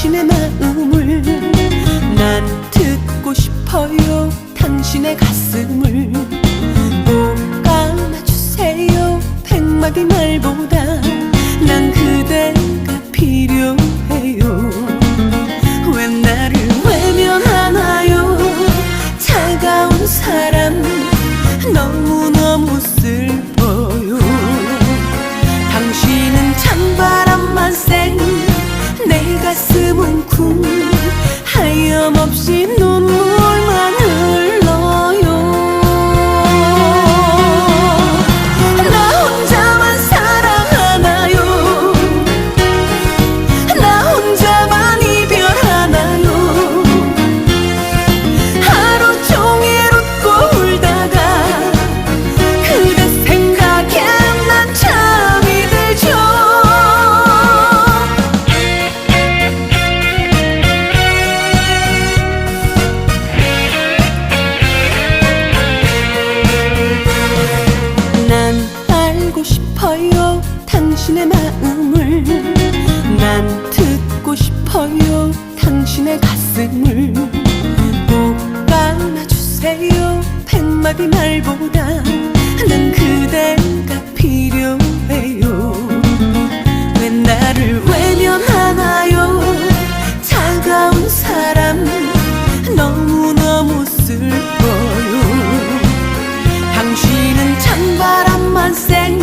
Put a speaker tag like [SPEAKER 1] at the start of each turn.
[SPEAKER 1] 당신의 마음을 난 듣고 싶어요. 알고 싶어요 당신의 마음을. 난 듣고 싶어요 당신의 가슴을. 꼭 안아주세요 백마디 말보다 난 그대가 필요해요. 왜 나를 외면하나요? 차가운 사람 너무너무 슬퍼요. 당신은 찬바람만 쌩